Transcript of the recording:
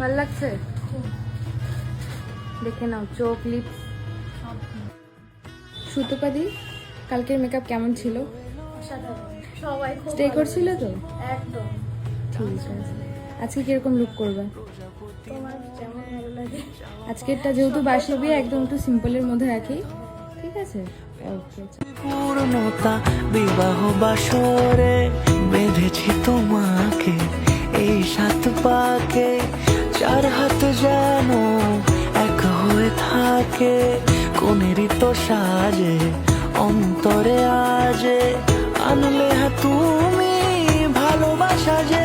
ভালো লাগছে? দেখে নাও, চোখ লিপস সুতোপাদি কালকের মেকআপ কেমন ছিল? সবাই স্টে। করছিল তো? ঠিক আছে। আজকে কীরকম লুক করবে? আজকেরটা যেহেতু বাসি একদম একটু সিম্পলের মধ্যে রাখি। ঠিক আছে? ওকে পূর্ণতা, বিবাহ বাসরে বেঁধেছি তোমাকে, এই সাত পাকে যেন এক হয়ে থাকে কোনেরই তো সাজে অন্তরে আজে। আনলে হ্যাঁ তুমি ভালোবাসা যে